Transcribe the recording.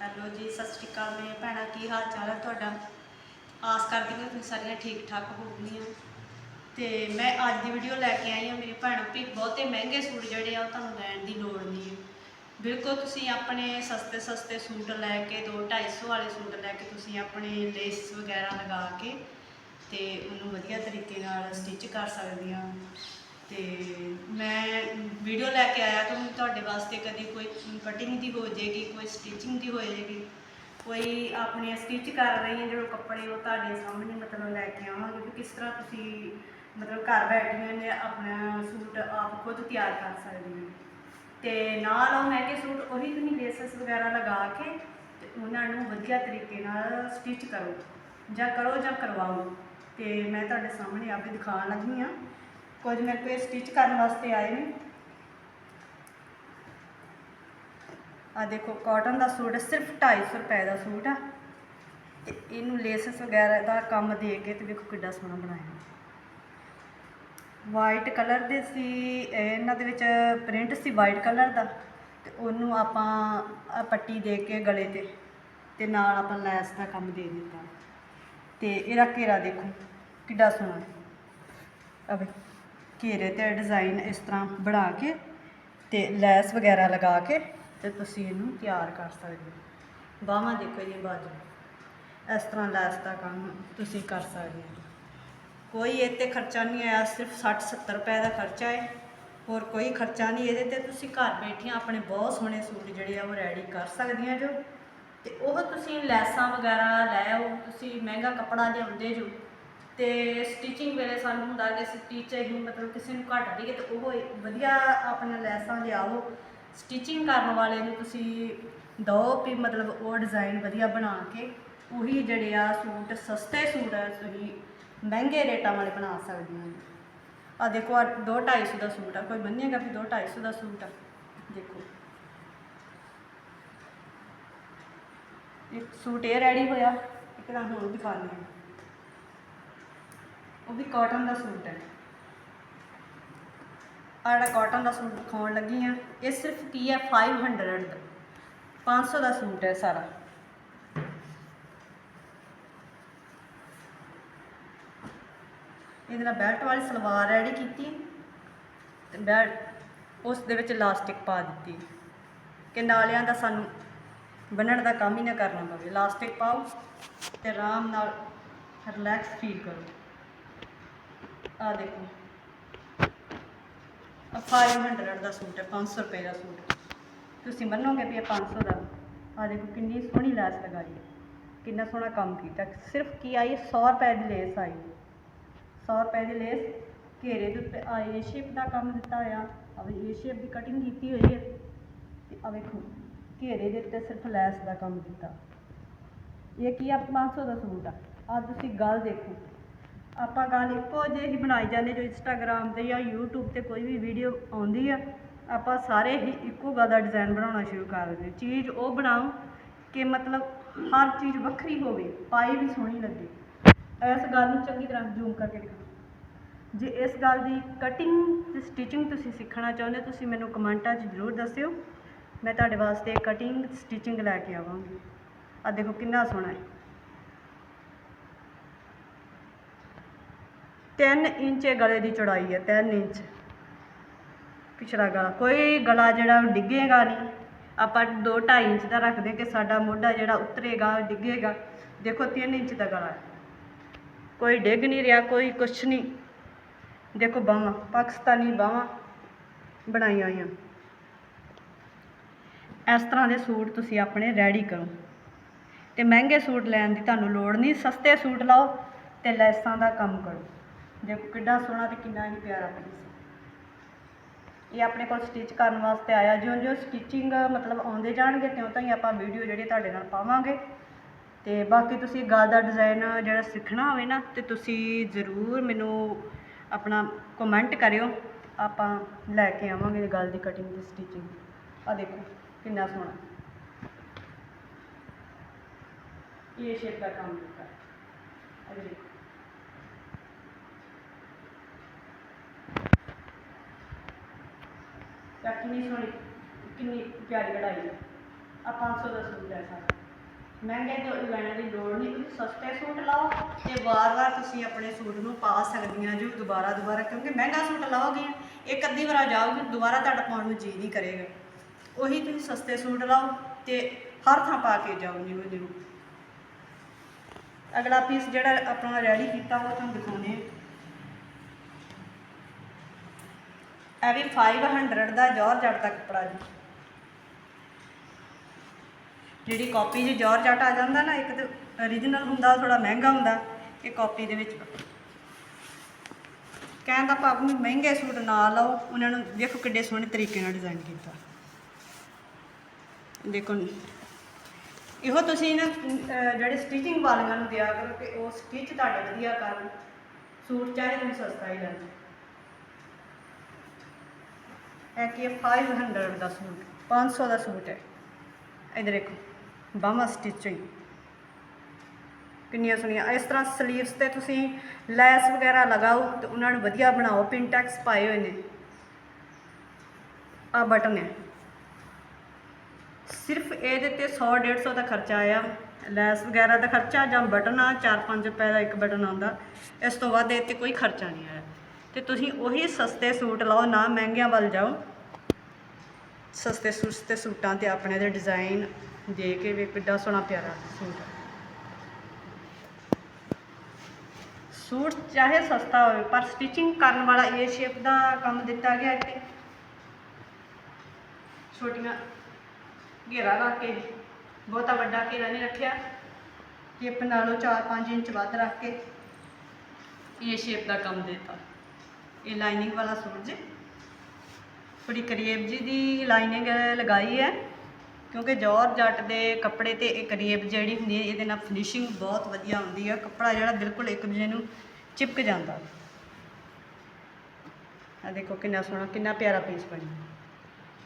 Hello ਜੀ, ਸਤਿ ਸ਼੍ਰੀ ਅਕਾਲ ਮੇਰੇ ਭੈਣਾਂ, ਕੀ ਹਾਲ ਚਾਲ ਹੈ ਤੁਹਾਡਾ? ਆਸ ਕਰਦੀ ਹਾਂ ਤੁਸੀਂ ਸਾਰੀਆਂ ਠੀਕ ਠਾਕ ਹੋਵਗੀਆਂ। ਤੇ ਮੈਂ ਅੱਜ ਦੀ ਵੀਡੀਓ ਲੈ ਕੇ ਆਈ ਹਾਂ। ਮੇਰੀ ਭੈਣ ਵੀ ਬਹੁਤੇ ਮਹਿੰਗੇ ਸੂਟ ਜਿਹੜੇ ਆ ਉਹ ਤੁਹਾਨੂੰ ਲੈਣ ਦੀ ਲੋੜ ਨਹੀਂ ਹੈ। ਬਿਲਕੁਲ ਤੁਸੀਂ ਆਪਣੇ ਸਸਤੇ ਸਸਤੇ ਸੂਟ ਲੈ ਕੇ 2 250 ਵਾਲੇ ਸੂਟ ਲੈ ਕੇ ਤੁਸੀਂ ਆਪਣੇ ਲੇਸ ਵਗੈਰਾ ਲਗਾ ਕੇ ਤੇ ਉਹਨੂੰ ਵਧੀਆ ਤਰੀਕੇ ਨਾਲ ਸਟਿਚ ਕਰ ਸਕਦੇ ਆ। ਤੇ ਮੈਂ ਵੀਡੀਓ ਲੈ ਕੇ ਆਇਆ ਤਾਂ ਤੁਹਾਡੇ ਵਾਸਤੇ ਕਦੀ ਕੋਈ ਕਟਿੰਗ ਦੀ ਹੋ ਜਾਏਗੀ, ਕੋਈ ਸਟਿਚਿੰਗ ਦੀ ਹੋ ਜਾਏਗੀ। ਕੋਈ ਆਪਣੇ ਸਟਿਚ ਕਰ ਰਹੀ ਹੈ ਜਿਹੜੇ ਕੱਪੜੇ ਉਹ ਤੁਹਾਡੇ ਸਾਹਮਣੇ ਮਤਲਬ ਲੈ ਕੇ ਆਵਾਂਗੇ ਕਿ ਕਿਸ ਤਰ੍ਹਾਂ ਤੁਸੀਂ ਮਤਲਬ ਘਰ ਬੈਠੀਆਂ ਨੇ ਆਪਣਾ ਸੂਟ ਆਪ ਖੁਦ ਤਿਆਰ ਕਰ ਸਕਦੇ ਹੋ। ਤੇ ਨਾਲ ਉਹ ਮਹਿੰਗੇ ਸੂਟ ਉਹੀ ਤੁਸੀਂ ਲੇਸਸ ਵਗੈਰਾ ਲਗਾ ਕੇ ਤੇ ਉਹਨਾਂ ਨੂੰ ਵਧੀਆ ਤਰੀਕੇ ਨਾਲ ਸਟਿਚ ਕਰੋ, ਜਾਂ ਕਰੋ ਜਾਂ ਕਰਵਾਓ। ਤੇ ਮੈਂ ਤੁਹਾਡੇ ਸਾਹਮਣੇ ਆਪੇ ਦਿਖਾਉਣ ਲੱਗੀ ਆ ਕੁਝ ਮੇਰੇ ਕੋਲ ਸਟਿਚ ਕਰਨ ਵਾਸਤੇ ਆਏ ਨੇ। ਆ ਦੇਖੋ ਕਾਟਨ ਦਾ ਸੂਟ ਹੈ, ਸਿਰਫ 250 ਰੁਪਏ ਦਾ ਸੂਟ ਆ। ਤੇ ਇਹਨੂੰ ਲੇਸਸ ਵਗੈਰਾ ਦਾ ਕੰਮ ਦੇ ਕੇ ਤੇ ਵੇਖੋ ਕਿੱਡਾ ਸੋਹਣਾ ਬਣਾਇਆ ਵਾਈਟ ਕਲਰ ਦੇ ਸੀ ਇਹਨਾਂ ਦੇ ਵਿੱਚ ਪ੍ਰਿੰਟ ਸੀ ਵਾਈਟ ਕਲਰ ਦਾ। ਤੇ ਉਹਨੂੰ ਆਪਾਂ ਪੱਟੀ ਦੇ ਕੇ ਗਲੇ ਤੇ ਤੇ ਨਾਲ ਆਪਾਂ ਲੈਸ ਦਾ ਕੰਮ ਦੇ ਦਿੱਤਾ। ਤੇ ਇਹਦਾ ਘੇਰਾ ਦੇਖੋ ਕਿੱਡਾ ਸੋਹਣਾ। ਹੈ ਘੇਰੇ ਤੇ ਡਿਜ਼ਾਈਨ ਇਸ ਤਰ੍ਹਾਂ ਬਣਾ ਕੇ ਤੇ ਲੈਸ ਵਗੈਰਾ ਲਗਾ ਕੇ ਤੇ ਤੁਸੀਂ ਇਹਨੂੰ ਤਿਆਰ ਕਰ ਸਕਦੇ ਹੋ। ਬਾਹਾਂ ਦੇਖੋ ਜੀ, ਬਾਜੂ। ਇਸ ਤਰ੍ਹਾਂ ਲੈਸ ਦਾ ਕੰਮ ਤੁਸੀਂ ਕਰ ਸਕਦੇ ਹੋ। ਕੋਈ ਇਹ ਤੇ ਖਰਚਾ ਨਹੀਂ ਆਇਆ, ਸਿਰਫ 60 70 ਰੁਪਏ ਦਾ ਖਰਚਾ ਹੈ। ਹੋਰ ਕੋਈ ਖਰਚਾ ਨਹੀਂ ਇਹਦੇ ਤੇ। ਤੁਸੀਂ ਘਰ ਬੈਠੀਆਂ ਆਪਣੇ ਬਹੁਤ ਸੋਹਣੇ ਸੂਟ ਜਿਹੜੇ ਆ ਉਹ ਰੈਡੀ ਕਰ ਸਕਦੀਆਂ ਜੋ। ਤੇ ਉਹ ਤੁਸੀਂ ਲੈਸਾਂ ਵਗੈਰਾ ਲੈ ਆਓ, ਤੁਸੀਂ ਮਹਿੰਗਾ ਕੱਪੜਾ ਲਿਆਉਂਦੇ ਜੋ। ਤੇ ਸਟਿਚਿੰਗ ਵੇਲੇ ਸਾਨੂੰ ਹੁੰਦਾ ਕਿ ਸਟਿਚ ਹੀ ਮਤਲਬ ਕਿਸੇ ਨੂੰ ਘੱਟ ਦੇਈਏ ਤੇ ਉਹ ਵਧੀਆ ਆਪਣੀਆਂ ਲੈਸਾਂ ਲਿਆਓ। ਸਟਿਚਿੰਗ ਕਰਨ ਵਾਲੇ ਨੂੰ ਤੁਸੀਂ ਦੋ ਵੀ ਮਤਲਬ ਉਹ ਡਿਜ਼ਾਈਨ ਵਧੀਆ ਬਣਾ ਕੇ, ਉਹੀ ਜਿਹੜੇ ਆ ਸੂਟ, ਸਸਤੇ ਸੂਟ ਆ, ਤੁਸੀਂ ਮਹਿੰਗੇ ਰੇਟਾਂ ਵਾਲੇ ਬਣਾ ਸਕਦੇ ਹੋ। ਆ ਦੇਖੋ ਆ 2 250 ਦਾ ਸੂਟ ਆ, ਕੋਈ ਮੰਨੇਗਾ ਵੀ 2 250 ਦਾ ਸੂਟ ਆ। ਦੇਖੋ। ਇੱਕ ਸੂਟ ਇਹ ਰੈਡੀ ਹੋਇਆ, ਇੱਕ ਤਾਂ ਹੋਰ ਦਿਖਾਉਂਦੀ ਹਾਂ। ਉਹ ਵੀ ਕਾਟਨ ਦਾ ਸੂਟ ਹੈ। ਆਹ ਜਿਹੜਾ ਕਾਟਨ ਦਾ ਸੂਟ ਦਿਖਾਉਣ ਲੱਗੀ ਆ ਇਹ ਸਿਰਫ ਕੀ ਹੈ? 500 ਦਾ 500 ਦਾ ਸੂਟ ਹੈ ਸਾਰਾ। ਇਹਦੇ ਨਾਲ ਬੈਲਟ ਵਾਲੀ ਸਲਵਾਰ ਰੈਡੀ ਕੀਤੀ ਤੇ ਬੈਲਟ ਉਸ ਦੇ ਵਿੱਚ ਇਲਾਸਟਿਕ ਪਾ ਦਿੱਤੀ ਕਿ ਨਾਲਿਆਂ ਦਾ ਸਾਨੂੰ ਬੰਨਣ ਦਾ ਕੰਮ ਹੀ ਨਾ ਕਰਨਾ ਪਵੇ। ਇਲਾਸਟਿਕ ਪਾਓ ਤੇ ਆਰਾਮ ਨਾਲ ਰਿਲੈਕਸ ਫੀਲ ਕਰੋ। ਆ ਦੇਖੋ। ਆ 500 ਦਾ ਸੂਟ ਹੈ 500 ਰੁਪਏ ਦਾ ਸੂਟ। ਤੁਸੀਂ ਮੰਨੋਗੇ ਵੀ ਇਹ 500 ਦਾ? ਆ ਦੇਖੋ ਕਿੰਨੀ ਸੋਹਣੀ ਲੈਸ ਲਗਾਈ ਹੈ। ਕਿੰਨਾ ਸੋਹਣਾ ਕੰਮ ਕੀਤਾ। ਸਿਰਫ ਕੀ ਆਈ 100 ਰੁਪਏ ਦੀ ਲੇਸ ਆਈ 100 ਰੁਪਏ ਦੀ ਲੇਸ ਘੇਰੇ ਦੇ ਉੱਤੇ ਆ ਏ ਸ਼ੇਪ ਦਾ ਕੰਮ ਦਿੱਤਾ ਹੋਇਆ। ਆ ਵੀ ਏ ਸ਼ੇਪ ਦੀ ਕਟਿੰਗ ਕੀਤੀ ਹੋਈ ਹੈ। ਤੇ ਆ ਵੇਖੋ, ਘੇਰੇ ਦੇ ਉੱਤੇ ਸਿਰਫ ਲੈਸ ਦਾ ਕੰਮ ਕੀਤਾ ਇਹ ਕੀ ਆ? 500 ਦਾ ਸੂਟ ਆ। ਆ ਤੁਸੀਂ ਗੱਲ ਦੇਖੋ। ਆਪਾਂ ਗੱਲ ਇੱਕੋ ਜਿਹੀ ਹੀ ਬਣਾਈ ਜਾਂਦੇ ਜੋ ਇੰਸਟਾਗ੍ਰam ਤੇ ਜਾਂ YouTube ਤੇ ਕੋਈ ਵੀ ਵੀਡੀਓ ਆਉਂਦੀ ਆ ਆਪਾਂ ਸਾਰੇ ਹੀ ਇੱਕੋ ਗੱਲ ਦਾ ਡਿਜ਼ਾਈਨ ਬਣਾਉਣਾ ਸ਼ੁਰੂ ਕਰ ਦਿੰਦੇ ਚੀਜ਼ ਉਹ ਬਣਾਓ ਕਿ ਮਤਲਬ ਹਰ ਚੀਜ਼ ਵੱਖਰੀ ਹੋਵੇ ਪਾਈ ਵੀ ਸੋਹਣੀ ਲੱਗੇ। ਇਸ ਗੱਲ ਨੂੰ ਚੰਗੀ ਤਰ੍ਹਾਂ ਜ਼ੂਮ ਕਰਕੇ ਦਿਖਾਓ। ਜੇ ਇਸ ਗੱਲ ਦੀ ਕਟਿੰਗ ਤੇ ਸਟਿਚਿੰਗ ਤੁਸੀਂ ਸਿੱਖਣਾ ਚਾਹੁੰਦੇ ਹੋ, ਤੁਸੀਂ ਮੈਨੂੰ ਕਮੈਂਟਾਂ 'ਚ ਜ਼ਰੂਰ ਦੱਸਿਓ। ਮੈਂ ਤੁਹਾਡੇ ਵਾਸਤੇ ਕਟਿੰਗ ਸਟਿਚਿੰਗ ਲੈ ਕੇ ਆਵਾਂਗੀ। ਆ ਦੇਖੋ ਕਿੰਨਾ ਸੋਹਣਾ ਹੈ। 3 ਇੰਚ ਇਹ ਗਲੇ ਦੀ ਚੌੜਾਈ ਹੈ 3 ਇੰਚ। ਪਿਛੜਾ ਗਲਾ, ਕੋਈ ਗਲਾ ਜਿਹੜਾ ਡਿੱਗੇਗਾ ਨਹੀਂ। ਆਪਾਂ 2 2.5 ਇੰਚ ਦਾ ਰੱਖਦੇ ਕਿ ਸਾਡਾ ਮੋਢਾ ਜਿਹੜਾ ਉਤਰੇਗਾ ਡਿੱਗੇਗਾ। ਦੇਖੋ 3 ਇੰਚ ਦਾ ਗਲਾ ਹੈ। ਕੋਈ ਡਿੱਗ ਨਹੀਂ ਰਿਹਾ, ਕੋਈ ਕੁਛ ਨਹੀਂ। ਦੇਖੋ, ਬਾਹਾਂ, ਪਾਕਿਸਤਾਨੀ ਬਾਹਾਂ ਬਣਾਈਆਂ ਹੋਈਆਂ। ਇਸ ਤਰ੍ਹਾਂ ਦੇ ਸੂਟ ਤੁਸੀਂ ਆਪਣੇ ਰੈਡੀ ਕਰੋ। ਤੇ ਮਹਿੰਗੇ ਸੂਟ ਲੈਣ ਦੀ ਤੁਹਾਨੂੰ ਲੋੜ ਨਹੀਂ। ਸਸਤੇ ਸੂਟ ਲਾਓ ਤੇ ਲੈਸਾਂ ਦਾ ਕੰਮ ਕਰੋ। ਦੇਖੋ ਕਿੱਡਾ ਸੋਹਣਾ ਤੇ ਕਿੰਨਾ ਹੀ ਪਿਆਰਾ ਪੀਸ ਇਹ ਆਪਣੇ ਕੋਲ ਸਟਿਚ ਕਰਨ ਵਾਸਤੇ ਆਇਆ। ਜਿਉਂ ਜਿਉਂ ਸਟਿਚਿੰਗ ਮਤਲਬ ਆਉਂਦੇ ਜਾਣਗੇ, ਤਿਉਂ ਤਾਂ ਹੀ ਆਪਾਂ ਵੀਡੀਓ ਜਿਹੜੀ ਤੁਹਾਡੇ ਨਾਲ ਪਾਵਾਂਗੇ। ਤੇ ਬਾਕੀ ਤੁਸੀਂ ਗੱਲ ਦਾ ਡਿਜ਼ਾਈਨ ਜਿਹੜਾ ਸਿੱਖਣਾ ਹੋਵੇ ਨਾ, ਤੇ ਤੁਸੀਂ ਜ਼ਰੂਰ ਮੈਨੂੰ ਆਪਣਾ ਕਮੈਂਟ ਕਰਿਓ। ਆਪਾਂ ਲੈ ਕੇ ਆਵਾਂਗੇ ਗੱਲ ਦੀ ਕਟਿੰਗ ਦੀ ਸਟਿਚਿੰਗ ਆ ਦੇਖੋ, ਕਿੰਨਾ ਸੋਹਣਾ। ਇਹ ਸ਼ੇਪ ਦਾ ਕੰਮ ਕੀਤਾ। ਆ ਤਾਂ ਕਿੰਨੀ ਸੋਹਣੀ, ਕਿੰਨੀ ਪਿਆਰੀ ਕਢਾਈ ਹੈ ਆ 500 ਦਾ ਸੂਟ ਹੈ ਸਾਡਾ ਮਹਿੰਗੇ ਤੋਂ ਲੈਣ ਦੀ ਲੋੜ ਨਹੀਂ, ਤੁਸੀਂ ਸਸਤੇ ਸੂਟ ਲਾਓ ਤੇ ਵਾਰ-ਵਾਰ ਤੁਸੀਂ ਆਪਣੇ ਸੂਟ ਨੂੰ ਪਾ ਸਕਦੀਆਂ ਜੋ ਦੁਬਾਰਾ ਦੁਬਾਰਾ, ਕਿਉਂਕਿ ਮਹਿੰਗਾ ਸੂਟ ਲਾਓਗੇ, ਇੱਕ ਅੱਧੀ ਵਾਰ ਜਾਓਗੇ, ਦੁਬਾਰਾ ਤੁਹਾਡਾ ਪਾਉਣ ਨੂੰ ਜੀ ਨਹੀਂ ਕਰੇਗਾ। ਉਹੀ ਤੁਸੀਂ ਸਸਤੇ ਸੂਟ ਲਾਓ ਤੇ ਹਰ ਥਾਂ ਪਾ ਕੇ ਜਾਓ ਨਿਊ ਨਿਊ ਅਗਲਾ ਪੀਸ ਜਿਹੜਾ ਆਪਣਾ ਰੈਡੀ ਕੀਤਾ, ਉਹ ਤੁਹਾਨੂੰ ਦਿਖਾਉਣੇ ਆ ਇਹ ਵੀ 500 ਦਾ ਜਾਰਜਟ ਦਾ ਕੱਪੜਾ ਜੀ। ਜਿਹੜੀ ਕਾਪੀ 'ਚ ਜਾਰਜਟ ਆ ਜਾਂਦਾ ਨਾ, ਇੱਕ ਤੇ origignal ਹੁੰਦਾ ਥੋੜਾ ਮਹਿੰਗਾ ਹੁੰਦਾ, ਇਹ ਕਾਪੀ ਦੇ ਵਿੱਚ। ਕਹਿਣ ਦਾ ਭਾਵ ਵੀ ਮਹਿੰਗੇ ਸੂਟ ਨਾ ਲਓ, ਉਹਨਾਂ ਨੂੰ ਦੇਖੋ ਕਿੱਡੇ ਸੋਹਣੇ ਤਰੀਕੇ ਨਾਲ ਡਿਜ਼ਾਈਨ ਕੀਤਾ। ਦੇਖੋ ਇਹੋ ਤੁਸੀਂ ਨਾ ਜਿਹੜੇ ਸਟਿਚਿੰਗ ਵਾਲੀਆਂ ਨੂੰ ਦਿਆ ਕਰੋ ਕਿ ਉਹ ਸਟਿਚ ਤੁਹਾਡੇ ਵਧੀਆ ਕਰਨ। ਸੂਟ ਚਾਹੇ ਤੁਹਾਨੂੰ ਸਸਤਾ ਹੀ ਲੈਣ। ਇਹ ਕੀ ਹੈ? 500 ਦਾ ਸੂਟ 500 ਦਾ ਸੂਟ ਹੈ। ਇਧਰ ਦੇਖੋ ਬਾਹਾਂ ਸਟਿਚਿੰਗ ਕਿੰਨੀਆਂ ਸੋਹਣੀਆਂ। ਇਸ ਤਰ੍ਹਾਂ ਸਲੀਵਸ ਤੇ ਤੁਸੀਂ ਲੈਸ ਵਗੈਰਾ ਲਗਾਓ ਤੇ ਉਹਨਾਂ ਨੂੰ ਵਧੀਆ ਬਣਾਓ। ਪਿੰਟੈਕਸ ਪਾਏ ਹੋਏ ਨੇ। ਆ ਬਟਨ ਹੈ। ਸਿਰਫ ਇਹਦੇ ਤੇ 100 150 ਦਾ ਖਰਚਾ ਆਇਆ। ਲੈਸ ਵਗੈਰਾ ਦਾ ਖਰਚਾ ਜਾਂ ਬਟਨ ਆ 4-5 ਰੁਪਏ ਦਾ ਇੱਕ ਬਟਨ ਆਉਂਦਾ। ਇਸ ਤੋਂ ਵੱਧ ਇਹ ਤੇ ਕੋਈ ਖਰਚਾ ਨਹੀਂ ਆਇਆ। ਤੇ ਤੁਸੀਂ ਉਹੀ ਸਸਤੇ ਸੂਟ ਲਾਓ, ਨਾ ਮਹਿੰਗਿਆਂ ਵੱਲ ਜਾਓ। ਸਸਤੇ ਸੁਸਤੇ ਸੂਟਾਂ ਤੇ ਆਪਣੇ ਦੇ ਡਿਜ਼ਾਈਨ ਦੇ ਕੇ ਵੀ ਕਿੱਡਾ ਸੋਹਣਾ ਪਿਆਰਾ ਸੂਟ ਸੂਟ ਚਾਹੇ ਸਸਤਾ ਹੋਵੇ, ਪਰ ਸਟਿਚਿੰਗ ਕਰਨ ਵਾਲਾ ਇਹ ਸ਼ੇਪ ਦਾ ਕੰਮ ਦਿੱਤਾ ਗਿਆ ਇੱਥੇ। ਛੋਟੀਆਂ ਘੇਰਾ ਰੱਖ ਕੇ, ਬਹੁਤਾ ਵੱਡਾ ਘੇਰਾ ਨਹੀਂ ਰੱਖਿਆ। ਹਿੱਪ ਨਾਲੋਂ 4-5 ਇੰਚ ਵੱਧ ਰੱਖ ਕੇ ਇਹ ਸ਼ੇਪ ਦਾ ਕੰਮ ਦਿੱਤਾ। ਇਹ ਲਾਈਨਿੰਗ ਵਾਲਾ ਸੂਟ ਜੀ। ਥੋੜੀ ਕਰੀਬ ਜੀ ਦੀ ਲਾਈਨਿੰਗ ਲਗਾਈ ਹੈ, ਕਿਉਂਕਿ ਜੌਰ ਜੱਟ ਦੇ ਕੱਪੜੇ ਤੇ ਇਹ ਕਰੀਬ ਜਿਹੜੀ ਹੁੰਦੀ ਹੈ, ਇਹਦੇ ਨਾਲ ਫਿਨਿਸ਼ਿੰਗ ਬਹੁਤ ਵਧੀਆ ਹੁੰਦੀ ਹੈ, ਕੱਪੜਾ ਜਿਹੜਾ ਬਿਲਕੁਲ ਇੱਕ ਦੂਜੇ ਨੂੰ ਚਿਪਕ ਜਾਂਦਾ। ਆ ਦੇਖੋ ਕਿੰਨਾ ਸੋਹਣਾ, ਕਿੰਨਾ ਪਿਆਰਾ ਪੀਸ ਬਣਿਆ।